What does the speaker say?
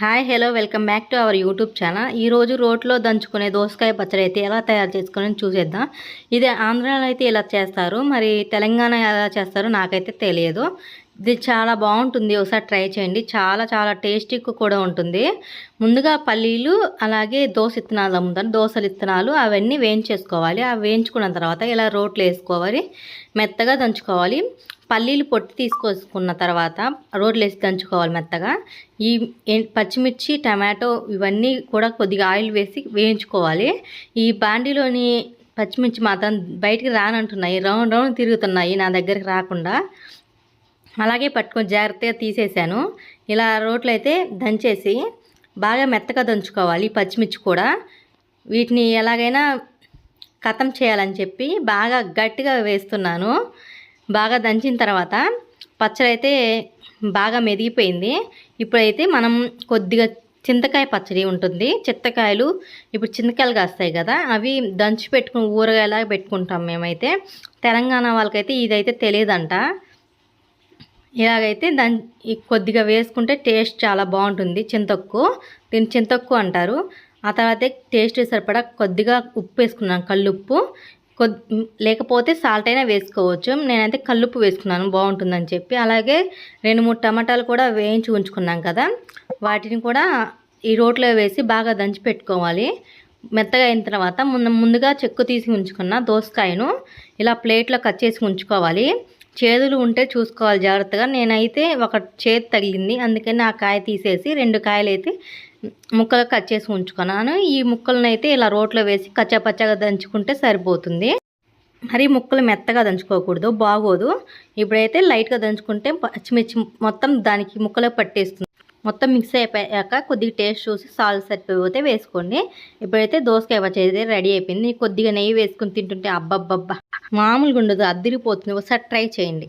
Hi hello welcome back to our YouTube channel. ఈరోజు రోట్లో దంచుకునే దోసకాయ పచ్చడి అయితే ఎలా తయారు చేసుకుని చూసేద్దాం. ఇది ఆంధ్రాలో అయితే ఇలా చేస్తారు. మరి తెలంగాణ ఎలా చేస్తారో నాకైతే తెలియదు. ఇది చాలా బాగుంటుంది. ఒకసారి ట్రై చేయండి. చాలా చాలా టేస్టీగా కూడా ఉంటుంది. ముందుగా పల్లీలు అలాగే దోశ ఇత్తనాలు అమ్ముతారు దోశలు ఇత్తనాలు అవన్నీ వేయించేసుకోవాలి. అవి వేయించుకున్న తర్వాత ఇలా రోట్లు వేసుకోవాలి. మెత్తగా దంచుకోవాలి. పల్లీలు పొట్టి తీసుకొచ్చుకున్న తర్వాత రోడ్లు వేసి దంచుకోవాలి మెత్తగా. ఈ పచ్చిమిర్చి టమాటో ఇవన్నీ కూడా కొద్దిగా ఆయిల్ వేసి వేయించుకోవాలి. ఈ బాండీలోని పచ్చిమిర్చి మాత్రం బయటికి రానంటున్నాయి. రౌండ్ రౌండ్ తిరుగుతున్నాయి నా దగ్గరికి రాకుండా. అలాగే పట్టుకొని జాగ్రత్తగా తీసేసాను. ఇలా రోట్లు అయితే దంచేసి బాగా మెత్తగా దంచుకోవాలి పచ్చిమిర్చి కూడా. వీటిని ఎలాగైనా కథం చేయాలని చెప్పి బాగా గట్టిగా వేస్తున్నాను. బాగా దంచిన తర్వాత పచ్చడి అయితే బాగా మెదిగిపోయింది. ఇప్పుడైతే మనం కొద్దిగా చింతకాయ పచ్చడి ఉంటుంది. చింతకాయలు ఇప్పుడు చింతకాయలు కాస్తాయి కదా అవి దంచి పెట్టుకుని ఊరగాయలాగా పెట్టుకుంటాం మేమైతే. తెలంగాణ వాళ్ళకైతే ఇదైతే తెలియదంట. ఇలాగైతే దాన్ని కొద్దిగా వేసుకుంటే టేస్ట్ చాలా బాగుంటుంది. చింతొక్కు దీన్ని చింతొక్కు అంటారు. ఆ తర్వాత టేస్ట్ సరిపడా కొద్దిగా ఉప్పు వేసుకున్నాను. కల్లుప్పు. కొద్ లేకపోతే సాల్ట్ అయినా వేసుకోవచ్చు. నేనైతే కల్లుప్పు వేసుకున్నాను. బాగుంటుందని చెప్పి. అలాగే రెండు మూడు టమాటాలు కూడా వేయించి ఉంచుకున్నాం కదా. వాటిని కూడా ఈ రోట్లో వేసి బాగా దంచి పెట్టుకోవాలి. మెత్తగా అయిన తర్వాత ముందు ముందుగా చెక్కు తీసి ఉంచుకున్న దోసకాయను ఇలా ప్లేట్లో కట్ చేసి ఉంచుకోవాలి. చేదులు ఉంటే చూసుకోవాలి జాగ్రత్తగా. నేనైతే ఒక చేతి తగిలింది. అందుకని ఆ కాయ తీసేసి రెండు కాయలు అయితే ముక్కలు కట్ చేసి ఉంచుకున్నాను. ఈ ముక్కలను అయితే ఇలా రోట్లో వేసి కచ్చాపచ్చాగా దంచుకుంటే సరిపోతుంది. మరి ముక్కలు మెత్తగా దంచుకోకూడదు బాగోదు. ఇప్పుడైతే లైట్గా దంచుకుంటే పచ్చిమిర్చి మొత్తం దానికి ముక్కలే పట్టేస్తుంది. మొత్తం మిక్స్ అయిపోయాక కొద్దిగా టేస్ట్ చూసి సాల్ట్ సరిపోతే వేసుకోండి. ఇప్పుడైతే దోసకాయ పచ్చడి రెడీ అయిపోయింది. కొద్దిగా నెయ్యి వేసుకుని తింటుంటే అబ్బబ్బబ్బా. మామూలుగా ఉండదు అద్దిరిపోతుంది. ఒకసారి ట్రై చేయండి.